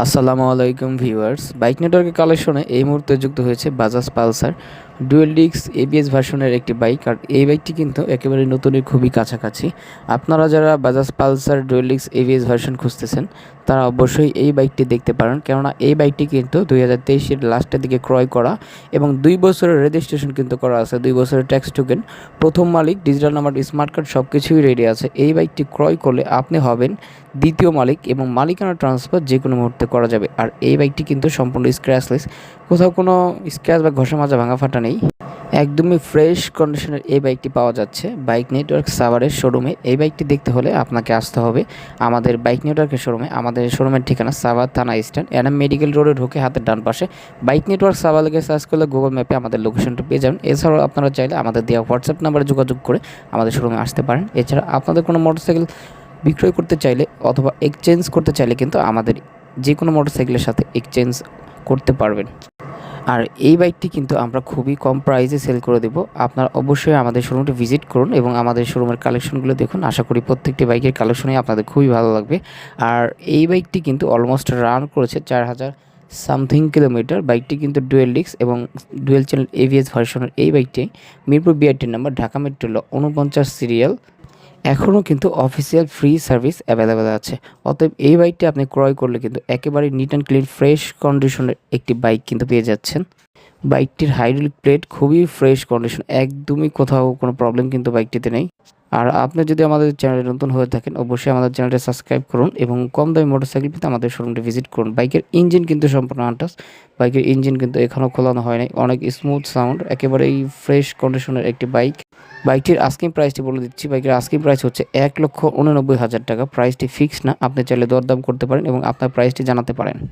আসসালামু আলাইকুম viewers. Bike নেটওয়ার্কের কালেকশনে এই মুহূর্তে যুক্ত হয়েছে বাজাজ পালসার ডুয়েল ডিক্স এবিএস ভার্সনের একটি বাইক। আর এই বাইকটি কিন্তু একেবারে নতুনের খুবই কাছাকাছি। আপনারা যারা বাজাজ পালসার ডুয়েল ডিক্স এবিএস ভার্সন খুঁজতেছেন তারা অবশ্যই এই বাইকটি দেখতে পারেন। কেননা এই বাইকটি কিন্তু দুই হাজার তেইশের লাস্টের দিকে ক্রয় করা এবং দুই বছরের রেজিস্ট্রেশন কিন্তু করা আছে। দুই বছরের ট্যাক্স টোকেন প্রথম মালিক ডিজিটাল নাম্বার স্মার্ট কার্ড সব কিছুই রেডি আছে। এই বাইকটি ক্রয় করলে আপনি হবেন দ্বিতীয় মালিক এবং মালিকানা ট্রান্সফার যে কোনো মুহূর্তে করা যাবে। আর এই বাইকটি কিন্তু সম্পূর্ণ স্ক্র্যাচলেস কোথাও কোনো স্ক্র্যাচ বা ঘষা মাজা ভাঙা ফাটা নেই। একদমই ফ্রেশ কন্ডিশনের এই বাইকটি পাওয়া যাচ্ছে। বাইক নেটওয়ার্ক সাভারের শোরুমে এই বাইকটি দেখতে হলে আপনাকে আসতে হবে আমাদের বাইক নেটওয়ার্কের শোরুমে আমাদের শোরুমের ঠিকানা সাভার থানা স্ট্যান্ড এনাম মেডিকেল রোডে ঢুকে হাতের ডান পাশে বাইক নেটওয়ার্ক সাভার লেগে সার্চ করলে গুগল ম্যাপে আমাদের লোকেশনটা পেয়ে যাবেন। এছাড়াও আপনারা চাইলে আমাদের দেওয়া হোয়াটসঅ্যাপ নাম্বারে যোগাযোগ করে আমাদের শোরুমে আসতে পারেন। এছাড়া আপনাদের কোনো মোটরসাইকেল বিক্রয় করতে চাইলে অথবা এক্সচেঞ্জ করতে চাইলে কিন্তু আমাদের যে কোনো মোটরসাইকেলের সাথে এক্সচেঞ্জ করতে পারবেন। আর এই বাইকটি কিন্তু আমরা খুবই কম প্রাইসে সেল করে দেব। আপনারা অবশ্যই আমাদের শোরুমটি ভিজিট করুন এবং আমাদের শোরুমের কালেকশনগুলো দেখুন। আশা করি প্রত্যেকটি বাইকের কালেকশনই আপনাদের খুবই ভালো লাগবে। আর এই বাইকটি কিন্তু অলমোস্ট রান করেছে চার হাজার সামথিং কিলোমিটার বাইকটি কিন্তু ডুয়েল ডিক্স এবং ডুয়েল চ্যানেল এভিএস ভার্সনের এই বাইকটি। মিরপুর বিআরটির নাম্বার ঢাকা মেট্রো উনপঞ্চাশ সিরিয়াল এখনও কিন্তু অফিসিয়াল ফ্রি সার্ভিস অ্যাভেলেবেল আছে। অতএব এই বাইকটি আপনি ক্রয় করলে কিন্তু একেবারে নিট অ্যান্ড ক্লিন ফ্রেশ কন্ডিশনের একটি বাইক কিন্তু পেয়ে যাচ্ছেন। বাইকটির হাইড্রোলিক প্লেট খুবই ফ্রেশ কন্ডিশন একদমই কোথাও কোনো প্রবলেম কিন্তু বাইকটিতে নেই। আর আপনি যদি আমাদের চ্যানেলে নতুন হয়ে থাকেন, অবশ্যই আমাদের চ্যানেলটি সাবস্ক্রাইব করুন এবং কম দামি মোটরসাইকেল পেতে আমাদের শোরুমটি ভিজিট করুন। বাইকের ইঞ্জিন কিন্তু সম্পূর্ণ আনটাস বাইকের ইঞ্জিন কিন্তু এখনও খোলানো হয়নি অনেক স্মুথ সাউন্ড একেবারেই ফ্রেশ কন্ডিশনের একটি বাইক বাইকটির আস্কিং প্রাইসটি বলে দিচ্ছি। বাইকের আস্কিং প্রাইস হচ্ছে এক লক্ষ উননব্বই হাজার টাকা। প্রাইসটি ফিক্স না। আপনি চাইলে দরদাম করতে পারেন এবং আপনার প্রাইসটি জানাতে পারেন।